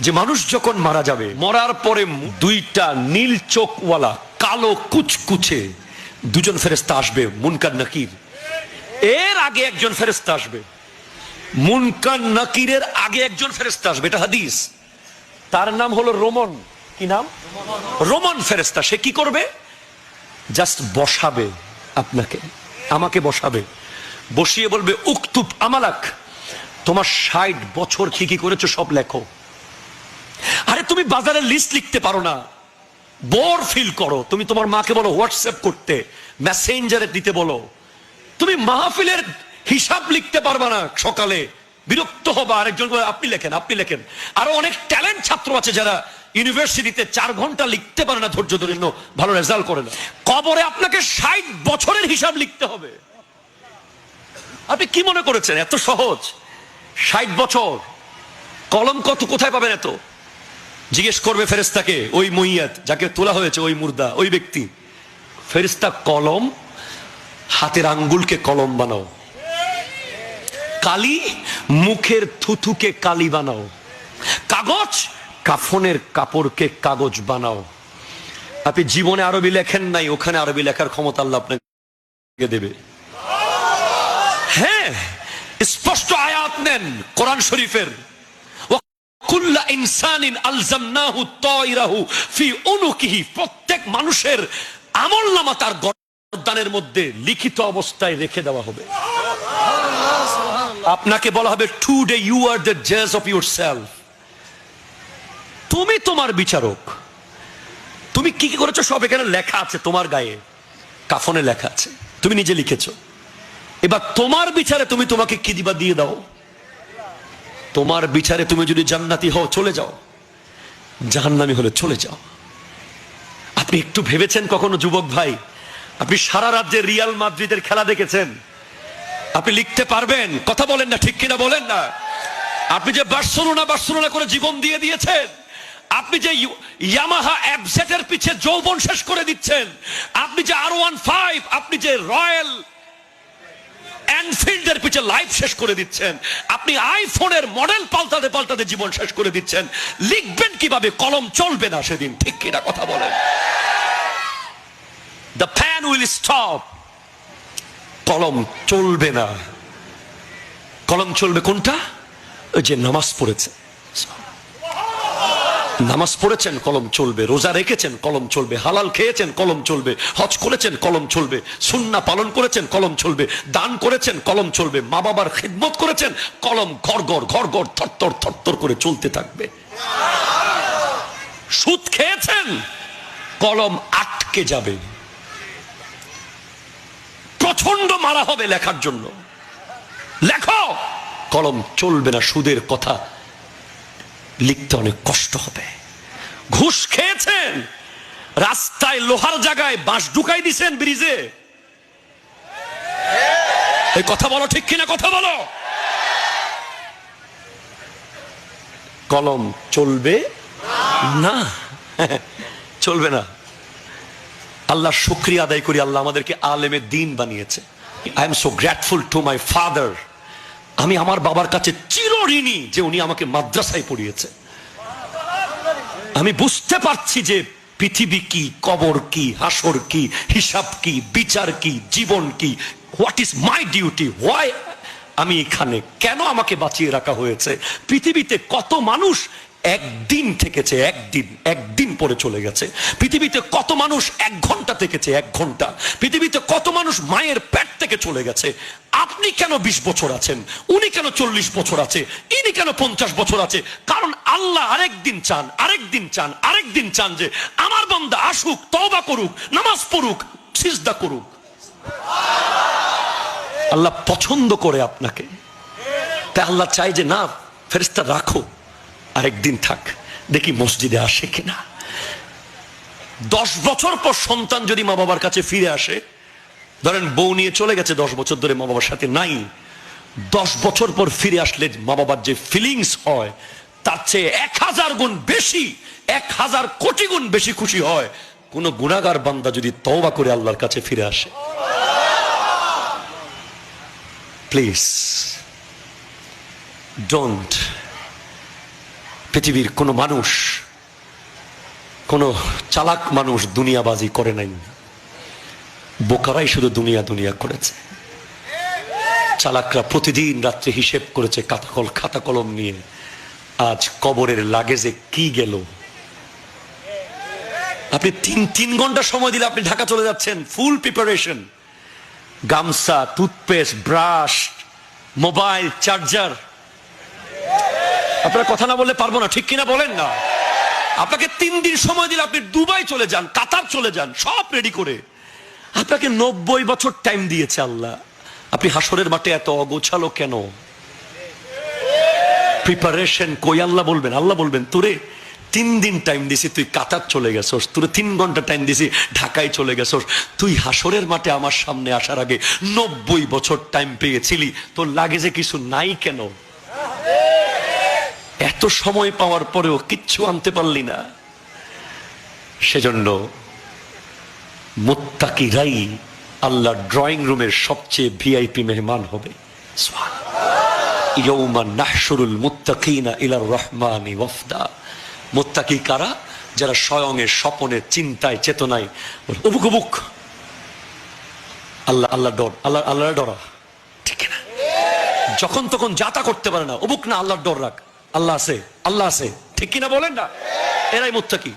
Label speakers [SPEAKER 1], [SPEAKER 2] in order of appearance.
[SPEAKER 1] যে মানুষ যখন মারা যাবে, মরার পরে দুইটা নীল চোখওয়ালা কালো কুচকুচে দুজন ফেরেস্তা আসবে, মুনকার নাকির। এর আগে একজন ফেরেস্তা আসবে। মুনকার নাকিরের আগে একজন ফেরেস্তা আসবে, এটা হাদিস। তার নাম হলো রোমন। কি নাম? রোমন ফেরেস্তা সে কি করবে? জাস্ট বসাবে আপনাকে, আমাকে বসাবে। বসিয়ে বলবে, উক্তুব আমালাক, তোমার ষাট বছর কি কি করেছ সব লেখো। তুমি বাজারের লিস্ট লিখতে পারো না। বোর ফিল করো। তুমি তোমার মাকে বলো হোয়াটসঅ্যাপ করতে মেসেঞ্জারে দিতে বলো। তুমি মাহফিলের হিসাব লিখতে পারবা না সকালে। বিরক্ত হবা, আরেকজন আপনি লেখেন আপনি লেখেন। আরও অনেক ট্যালেন্ট ছাত্র আছে যারা ইউনিভার্সিটিতে চার ঘণ্টা লিখতে পারে না ধৈর্য ধরে ভালো রেজাল্ট করে না। কবরে আপনাকে ষাট বছরের হিসাব লিখতে হবে। আপনি কি মনে করেছেন? এত সহজ। ষাট বছর। কলম কত, কোথায় পাবেন এত? জিজ্ঞেস করবে ফেরেস্তাকে ওই মইয়াত, যাকে তোলা হয়েছে, ওই মুর্দা, ওই ব্যক্তি ফেরেস্তা কলম, হাতের আঙ্গুলকে কলম বানাও। কালি, মুখের থুথুকে কালি বানাও। কাগজ, কাফনের কাপড়কে কাগজ বানাও। আপনি জীবনে আরবি লেখেন নাই, ওখানে আরবি লেখার ক্ষমতা আল্লাহ আপনাকে দেবে। হ্যাঁ স্পষ্ট আয়াত নেন কোরআন শরীফের। প্রত্যেক মানুষের আমল নামা তার গর্দানের মধ্যে লিখিত অবস্থায় রেখে দেওয়া হবে। আপনাকে বলা হবে টুডে ইউ আর দ্য জাজ অফ ইউর সেলফ তুমি তোমার বিচারক। তুমি কি কি করেছ? সব এখানে লেখা আছে তোমার গায়ে। কাফনে লেখা আছে। তুমি নিজে লিখেছো। এবার তোমার বিচারে তুমি তোমাকে কি দিবা? দিয়ে দাও। তোমার বিচারে তুমি যদি জান্নাতি হও, চলে যাও। জাহান্নামি হলে চলে যাও। আপনি একটু ভেবেছেন কখনো, যুবক ভাই? আপনি সারা রাজ্যে রিয়াল মাদ্রিদের খেলা দেখেছেন। আপনি লিখতে পারবেন, কথা বলেন না, ঠিক কিনা বলেন না? আপনি যে বার্সেলোনা বার্সেলোনা করে জীবন দিয়ে দিয়েছেন, আপনি যে ইয়ামাহা অ্যাবসেটের পিছে যৌবন শেষ করে দিচ্ছেন, আপনি যে আর ওয়ান ফাইভ, আপনি যে রয়্যাল এনফিল্ডের পিছে লাইফ শেষ করে দিচ্ছেন। আপনি আইফোনের মডেল পাল্টাতে পাল্টাতে জীবন শেষ করে দিচ্ছেন। লিখবেন কীভাবে? কলম চলবে না সেদিন। ঠিক কিনা কথা বলেন? দ্য ফ্যান উইল স্টপ কলম চলবে না। কলম চলবে কোনটা? ওই যে নামাজ পড়েছে। নামাজ পড়েছেন, কলম চলবে। রোজা রেখেছেন, কলম চলবে। হালাল খেয়েছেন, কলম চলবে। হজ করেছেন, কলম চলবে। সুন্না পালন করেছেন, কলম চলবে। দান করেছেন, কলম চলবে। মা বাবার খিদমত করেছেন, কলম ঘর ঘর ঘর ঘর থরথর থরথর করে চলতে থাকবে। সুদ খেয়েছেন, কলম আটকে যাবে। প্রচণ্ড মারা হবে লেখার জন্য। লেখো, কলম চলবে না, সুদের কথা লিখতে অনেক কষ্ট হবে। ঘুষ খেয়েছেন, রাস্তায় লোহার জায়গায় বাঁশ ঢুকাই দিছেন ব্রিজে। এই কথা বলো ঠিক কিনা, কথা বলো। কলম চলবে? না চলবে না। আল্লাহ শুক্রিয়া আদায় করি, আল্লাহ আমাদেরকে আলেমে দিন বানিয়েছে। I am so grateful to my father আমি আমার বাবার কাছে চিরঋণী যে উনি আমাকে মাদ্রাসায় পড়িয়েছে। আমি বুঝতে পারছি যে পৃথিবী কি, কবর কি, হাসর কি, হিসাব কি, বিচার কি, জীবন কি what is my duty why আমি এখানে কেন আমাকে বাঁচিয়ে রাখা হয়েছে? পৃথিবীতে কত মানুষ একদিন থেকেছে, একদিন একদিন পরে চলে গেছে। পৃথিবীতে কত মানুষ এক ঘণ্টা থেকেছে, এক ঘণ্টা। পৃথিবীতে কত মানুষ মায়ের পেট থেকে চলে গেছে আপনি কেন বিশ বছর আছেন? উনি কেন চল্লিশ বছর আছে? ইনি কেন পঞ্চাশ বছর আছে? কারণ আল্লাহ আরেক দিন চান আরেক দিন চান আরেক দিন চান যে আমার বান্দা আসুক, তওবা করুক, নামাজ পড়ুক, সিজদা করুক। আল্লাহ পছন্দ করে আপনাকে। তাই আল্লাহ চাই যে না ফেরেস্তা রাখো, আরেকদিন থাক, দেখি মসজিদে আসে কিনা। দশ বছর পর সন্তান যদি মা বাবার কাছে ফিরে আসে ধরেন বউ নিয়ে চলে গেছে দশ বছর ধরে মা বাবার সাথে, নাই। দশ বছর পর ফিরে আসলে মা বাবার যে ফিলিংস হয়, তার চেয়ে এক হাজার গুণ বেশি, এক হাজার কোটি গুণ বেশি খুশি হয়। কোন গুণাগার বান্দা যদি তওবা করে আল্লাহর কাছে ফিরে আসে। প্লিজ ডোন্ট পৃথিবীর কোনো মানুষ, কোনো চালাক মানুষ দুনিয়াবাজি করে নাই। বোকারাই শুধু দুনিয়া দুনিয়া করেছে। চালাকরা প্রতিদিন রাত্রে হিসেব করেছে কাতাকল খাতা কলম নিয়ে। আজ কবরের লাগেজে কি গেল? আপনি তিন তিন ঘণ্টা সময় দিলে আপনি ঢাকা চলে যাচ্ছেন। ফুল প্রিপারেশন গামছা টুথপেস্ট ব্রাশ মোবাইল চার্জার আপনার কথা না বললে পারব না। ঠিক কিনা বলেন না। আপনাকে তিন দিন সময় দিলে আপনি দুবাই চলে যান, কাতার চলে যান, সব রেডি করে। আপনাকে নব্বই বছর টাইম দিয়েছে আল্লাহ। আপনি হাসরের মাঠে এত অগোছালো কেন? প্রিপারেশন কই? আল্লাহ বলবেন আল্লাহ বলবেন, তোরে তিন দিন টাইম দিছি, তুই কাতার চলে গেছস, তোরে তিন ঘণ্টা টাইম দিছি, ঢাকায় চলে গেছস। তুই হাসরের মাঠে আমার সামনে আসার আগে নব্বই বছর টাইম পেয়েছিলি, তোর লাগে যে কিছু নাই কেন? এত সময় পাওয়ার পরেও কিচ্ছু আনতে পারলি না। সেজন্য মুত্তাকিরাই আল্লাহ ড্রয়িং রুমের সবচেয়ে ভিআইপি মেহমান হবে। কারা? যারা স্বয়ংের স্বপনে চিন্তায়, চেতনায় আল্লাহ আল্লাহ ডর, আল্লাহ আল্লাহ ডরা। ঠিক না যখন তখন যাতা করতে পারে না, উবুক না, আল্লাহর ডর রাখ। আল্লাহ আছে আল্লাহ আছে। ঠিক কিনা বলেন না? এরাই মুত্তাকি।